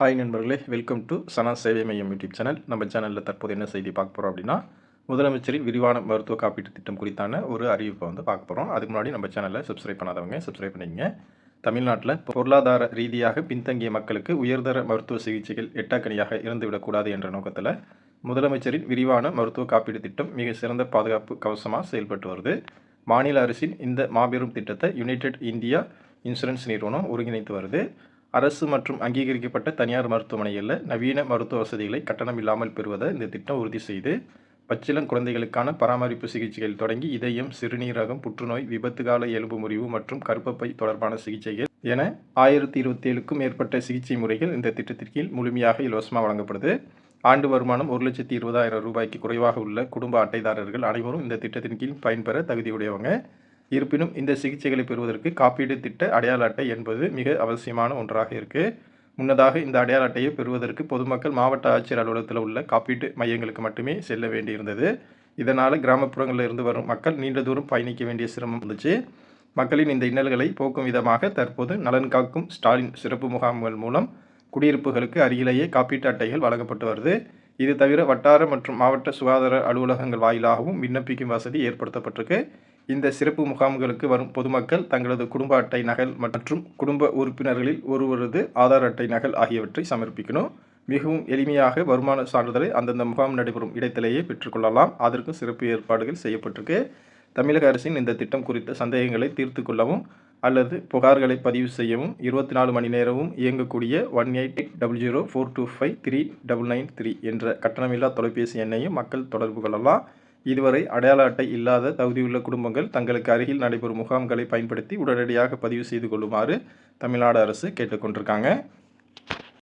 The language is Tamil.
ஹாய் நண்பர்களே வெல்கம் டு சனா சேவை மையம் யூடியூப் சேனல். நம்ம சேனலில் தற்போது என்ன செய்தி பார்க்க போகிறோம் அப்படின்னா முதலமைச்சரின் விரிவான மருத்துவ காப்பீட்டு திட்டம் குறித்தான ஒரு அறிவிப்பை வந்து பார்க்க போகிறோம் அதுக்கு முன்னாடி நம்ம சேனலை சப்ஸ்கிரைப் பண்ணாதவங்க சப்ஸ்கிரைப் பண்ணிக்கங்க. தமிழ்நாட்டில் பொருளாதார ரீதியாக பின்தங்கிய மக்களுக்கு உயர்தர மருத்துவ சிகிச்சைகள் எட்டாக்கணியாக இருந்துவிடக்கூடாது என்ற நோக்கத்தில் முதலமைச்சரின் விரிவான மருத்துவ காப்பீடு திட்டம் மிக சிறந்த பாதுகாப்பு கவசமாக செயல்பட்டு வருது. மாநில அரசின் இந்த மாபெரும் திட்டத்தை யுனைடெட் இந்தியா இன்சூரன்ஸ் நிறுவனம் ஒருங்கிணைத்து வருது. அரசு மற்றும் அங்கீகரிக்கப்பட்ட தனியார் மருத்துவமனைகளில் நவீன மருத்துவ வசதிகளை கட்டணம் இல்லாமல் பெறுவதை இந்த திட்டம் உறுதி செய்து பச்சிளம் குழந்தைகளுக்கான பராமரிப்பு சிகிச்சைகள் தொடங்கி இதயம் சிறுநீரகம் புற்றுநோய் விபத்து கால எலும்பு முறிவு மற்றும் கருப்பப்பை தொடர்பான சிகிச்சைகள் என ஆயிரத்தி இருபத்தி ஏழுக்கும் மேற்பட்ட சிகிச்சை முறைகள் இந்த திட்டத்தின் கீழ் முழுமையாக இலவசமாக வழங்கப்படுது. ஆண்டு வருமானம் ஒரு லட்சத்தி இருபதாயிரம் ரூபாய்க்கு குறைவாக உள்ள குடும்ப அட்டைதாரர்கள் அனைவரும் இந்த திட்டத்தின் கீழ் பயன்பெற தகுதியுடையவங்க. இருப்பினும் இந்த சிகிச்சைகளை பெறுவதற்கு காப்பீடு திட்ட அடையாள அட்டை என்பது மிக அவசியமான ஒன்றாக இருக்குது முன்னதாக இந்த அடையாள அட்டையை பெறுவதற்கு பொதுமக்கள் மாவட்ட ஆட்சியர் அலுவலகத்தில் உள்ள காப்பீட்டு மையங்களுக்கு மட்டுமே செல்ல வேண்டியிருந்தது. இதனால் கிராமப்புறங்களில் இருந்து வரும் மக்கள் நீண்ட தூரம் பயணிக்க வேண்டிய சிரமம் இருந்துச்சு மக்களின் இந்த இன்னல்களை போக்கும் விதமாக தற்போது நலன் காக்கும் ஸ்டாலின் சிறப்பு முகாம்கள் மூலம் குடியிருப்புகளுக்கு அருகிலேயே காப்பீட்டு அட்டைகள் வழங்கப்பட்டு வருது. இது தவிர வட்டார மற்றும் மாவட்ட சுகாதார அலுவலகங்கள் வாயிலாகவும் விண்ணப்பிக்கும் வசதி ஏற்படுத்தப்பட்டிருக்கு. இந்த சிறப்பு முகாம்களுக்கு வரும் பொதுமக்கள் தங்களது குடும்ப அட்டை நகல் மற்றும் குடும்ப உறுப்பினர்களில் ஒருவரது ஆதார் அட்டை நகல் ஆகியவற்றை சமர்ப்பிக்கணும். மிகவும் எளிமையாக வருமான சான்றிதழை அந்தந்த முகாம் நடைபெறும் இடத்திலேயே பெற்றுக்கொள்ளலாம் அதற்கும் சிறப்பு ஏற்பாடுகள் செய்யப்பட்டிருக்கு. தமிழக அரசின் இந்த திட்டம் குறித்த சந்தேகங்களை தீர்த்து கொள்ளவும் அல்லது புகார்களை பதிவு செய்யவும் இருபத்தி நாலு மணி நேரமும் இயங்கக்கூடிய one eight eight double zero four two five three double nine three என்ற கட்டணமில்லா தொலைபேசி எண்ணையும் மக்கள் தொடர்பு கொள்ளலாம். இதுவரை அடையாள அட்டை இல்லாத தகுதியுள்ள குடும்பங்கள் தங்களுக்கு அருகில் நடைபெறும் முகாம்களை பயன்படுத்தி உடனடியாக பதிவு செய்து கொள்ளுமாறு தமிழ்நாடு அரசு கேட்டுக்கொண்டிருக்காங்க.